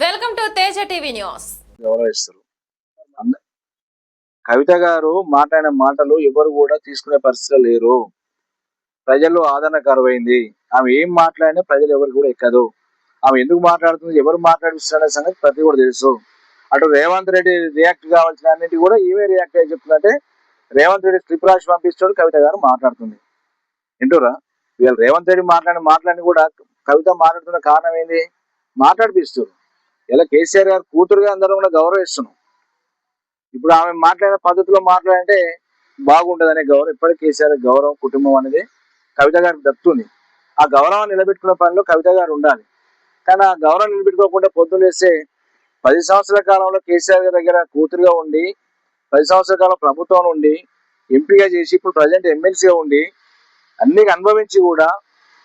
Teja TV news. గౌరవిస్తారు కవిత గారు మాట్లాడిన మాటలు ఎవరు కూడా తీసుకునే పరిస్థితిలో లేరు. ప్రజల్లో ఆదరణ కరువైంది. ఆమె ఏం మాట్లాడినా ప్రజలు ఎవరు కూడా ఎక్కదు. ఆమె ఎందుకు మాట్లాడుతుంది ఎవరు మాట్లాడిస్తున్న సంగతి ప్రతి కూడా తెలుసు. అటు రేవంత్ రెడ్డి రియాక్ట్ కావాల్సిన అన్నిటి కూడా ఈమె రియాక్ట్ అయ్యి చెప్తుందంటే రేవంత్ రెడ్డి స్లిప్ రాసి పంపిస్తాడు కవిత గారు మాట్లాడుతుంది. వింటురా వీళ్ళు రేవంత్ రెడ్డి మాట్లాడిన మాట్లాడి కూడా కవిత మాట్లాడుతున్న కారణం ఏంది? మాట్లాడిపిస్తారు ఇలా కేసీఆర్ గారు కూతురుగా అందరం కూడా గౌరవిస్తున్నాం. ఇప్పుడు ఆమె మాట్లాడిన పద్ధతిలో మాట్లాడంటే బాగుంటదనే గౌరవం ఇప్పటికీ కేసీఆర్ గౌరవం కుటుంబం అనేది కవిత గారికి దక్కుతుంది. ఆ గౌరవం నిలబెట్టుకునే పనిలో కవిత గారు ఉండాలి. కానీ ఆ గౌరవం నిలబెట్టుకోకుండా పొద్దున్న వేస్తే పది సంవత్సరాల కాలంలో కేసీఆర్ గారి దగ్గర కూతురుగా ఉండి పది సంవత్సరాల కాలం ప్రభుత్వం ఉండి ఎంపీగా చేసి ఇప్పుడు ప్రజెంట్ ఎమ్మెల్సీగా ఉండి అన్ని అనుభవించి కూడా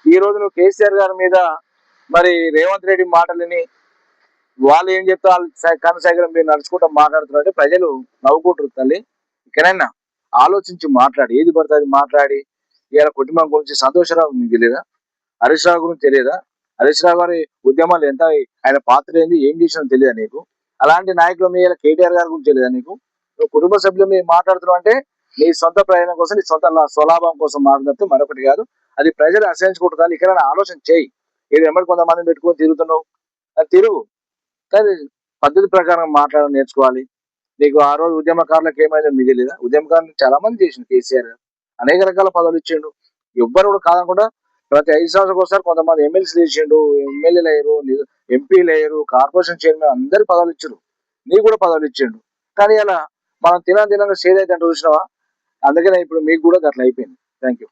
ఈ రోజు నువ్వు కేసీఆర్ గారి మీద మరి రేవంత్ రెడ్డి మాటలని వాళ్ళు ఏం చెప్తే వాళ్ళు కనసాగరం మీరు నడుచుకుంటూ మాట్లాడుతున్నారంటే ప్రజలు నవ్వుకుంటారు తల్లి. ఇక్కడైనా ఆలోచించి మాట్లాడి. ఏది పడుతుంది అది మాట్లాడి. ఇవాళ కుటుంబం గురించి సంతోషరావు మీకు తెలియదా? హరీష్ రావు గురించి తెలియదా? హరీష్ రావు గారి ఉద్యమాలు ఎంత ఆయన పాత్ర ఏంది? ఏం చేసినా తెలియదా నీకు? అలాంటి నాయకుల మీద కేటీఆర్ గారి గురించి తెలియదా నీకు? నువ్వు కుటుంబ సభ్యులు మీరు మాట్లాడుతున్నావు అంటే నీ సొంత ప్రయోజనం కోసం నీ సొంత స్వలాభం కోసం మాట్లాడితే మరొకటి కాదు. అది ప్రజలు అసహించుకుంటున్నారు ఇక్కడ ఆలోచన చేయి. ఇది ఎమ్మడి కొంతమంది పెట్టుకొని తిరుగుతున్నావు? అది తిరుగు. కానీ పద్ధతి ప్రకారం మాట్లాడడం నేర్చుకోవాలి. నీకు ఆ రోజు ఉద్యమకారులకు ఏమైందో మీకు తెలియదా ఉద్యమకారులు చాలా మంది చేసిండు కేసీఆర్ అనేక రకాల పదవులు ఇచ్చిండు. ఎవ్వరు కూడా కాదనుకుంటా ప్రతి ఐదు సంవత్సరాలకు ఒకసారి కొంతమంది ఎమ్మెల్సీ ఇచ్చిండు ఎమ్మెల్యేలు అయ్యారు ఎంపీలు అయ్యారు కార్పొరేషన్ చైర్మన్ అందరు పదవులు ఇచ్చారు నీకు కూడా పదవులు ఇచ్చిండు కానీ అలా మనం తిన తినంగా షేర్ అయితే చూసినావా? అందుకనే ఇప్పుడు మీకు కూడా అట్లా అయిపోయింది. Thank you